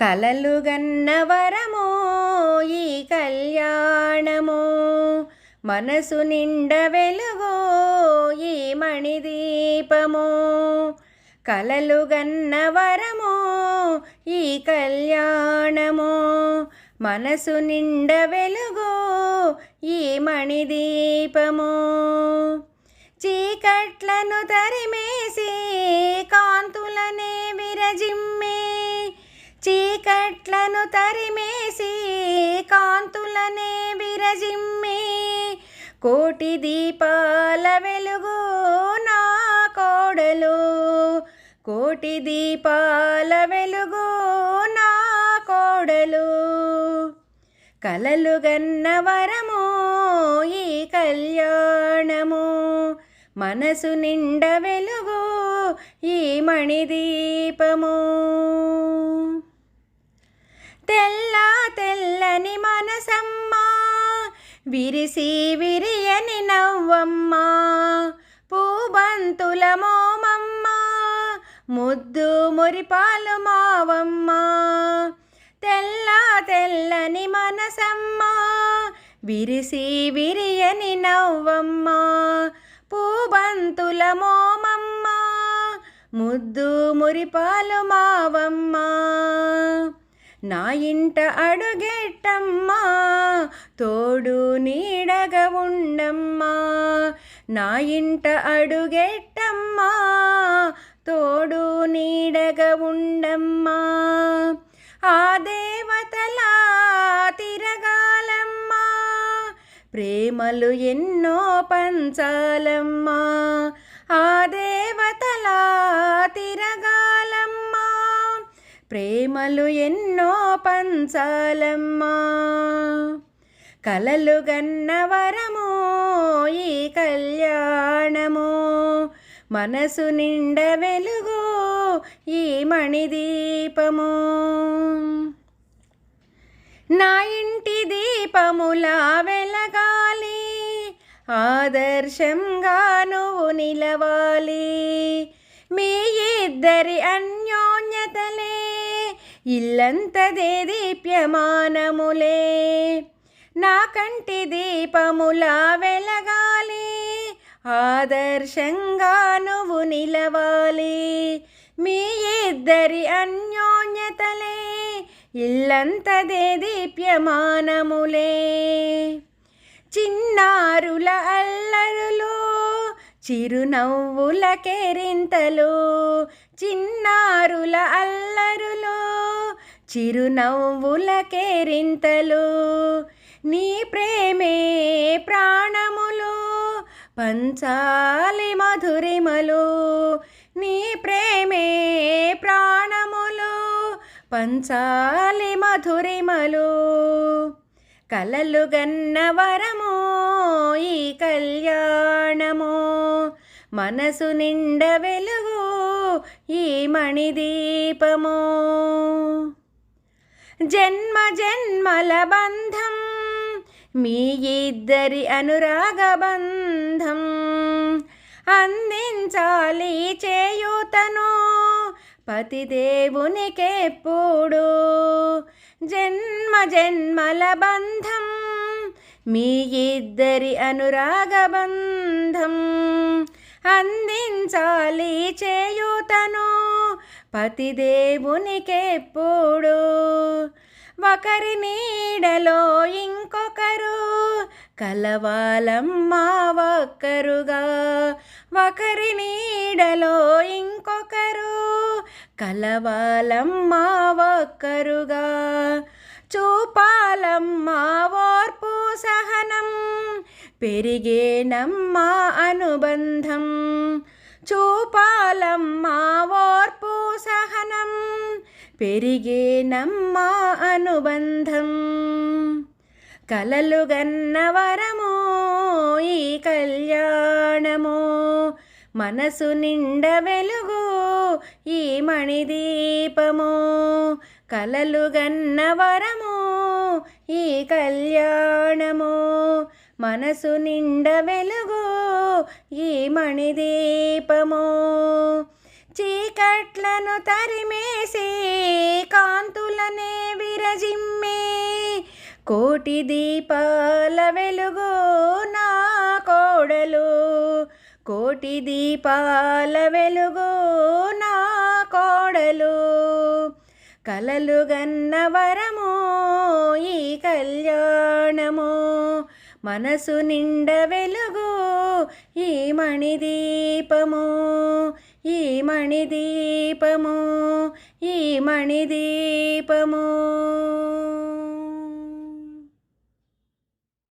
కలలు గన్నవరమో ఈ కళ్యాణమో. మనసు నిండ వెలుగో ఈ మణిదీపమో. కలలు గన్నవరమో ఈ కళ్యాణమో. మనసు నిండ వెలుగో ఈ మణిదీపమో. చీకట్లను తరిమేసి కాంతులనే విరజిం చీకట్లను తరిమేసి కాంతులనే విరజిమ్మే. కోటి దీపాల వెలుగు నా కోడలు. కోటి దీపాల వెలుగు నా కోడలు. కలలు గన్న వరము ఈ కళ్యాణము. మనసు నిండ వెలుగు ఈ మణిదీపము. తెల్ల తెల్లని మనసమ్మా విరిసి విరియని నవ్వమ్మా. పూబంతుల మోమమ్మ ముద్దు మురిపాలు మావమ్మా. తెల్ల తెల్లని మనసమ్మా విరిసి విరియని నవ్వమ్మా. పూబంతుల మోమమ్మ ముద్దు మురిపాలు మావమ్మా. నా ఇంట అడుగెట్టమ్మా తోడు నీడగ ఉండమ్మా. నా ఇంట అడుగెట్టమ్మా తోడు నీడగ ఉండమ్మా. ఆ దేవతలా తిరగాలమ్మా ప్రేమలు ఎన్నో పంచాలమ్మా. ప్రేమలు ఎన్నో పంచాలమ్మా. కలలు గన్నవరము ఈ కళ్యాణము. మనసు నిండ వెలుగు ఈ మణిదీపము. నా ఇంటి దీపములా వెలగాలి ఆదర్శంగా నువ్వు నిలవాలి. మీ ఇద్దరి అన్ని ఇల్లంతదే దీప్యమానములే. నా కంటి దీపములా వెలగాలి. ఆదర్శంగా నువ్వు నిలవాలి. మీ ఇద్దరి అన్యోన్యతలే ఇల్లంతదే దీప్యమానములే. చిన్నారుల అల్లరులు చిరునవ్వుల కేరింతలు చిన్నారుల అల్లరులు చిరునవ్వుల కేరింతలు నీ ప్రేమే ప్రాణములు పంచాలి మధురిమలు. నీ ప్రేమే ప్రాణములు పంచాలి మధురిమలు. కలలుగన్న వరము ఈ కళ్యాణము. మనసు నిండ వెలుగు ఈ మణిదీపము. జన్మ జన్మల బంధం మీ ఇద్దరి అనురాగ బంధం. అందించాలి చేయూతను పతిదేవునికెప్పుడు జన్మ జన్మల బంధం మీ ఇద్దరి అనురాగ బంధం. అందించాలి చేయూతను పతిదేవునికెప్పుడు ఒకరి నీడలో ఇంకొకరు కలవాలమ్మా ఒక్కరుగా. ఒకరి నీడలో ఇంకొకరు కలవాలమ్మా ఒక్కరుగా. చూపాలమ్మా ఓర్పు సహనం పెరిగేనమ్మా అనుబంధం. చూపాలమ్మా ఓర్పు సహనం. పెరిగేనమ్మా అనుబంధం. కలలు గన్న వరము ఈ కళ్యాణము. మనసు నిండ వెలుగు ఈ మణిదీపము. కలలు గన్న వరము ఈ కళ్యాణము. మనసు నిండ వెలుగు ఈ మణిదీపము. చీకట్లను తరిమేసి కాంతులనే విరజిమ్మే. కోటి దీపాల వెలుగు నా కోడలు. కోటి దీపాల వెలుగు నా కోడలు. కలలుగన్న వరము ఈ కళ్యాణము. మనసు నిండ వెలుగు. ఈ మణిదీపము ఈ మణిదీపము ఈ మణిదీపము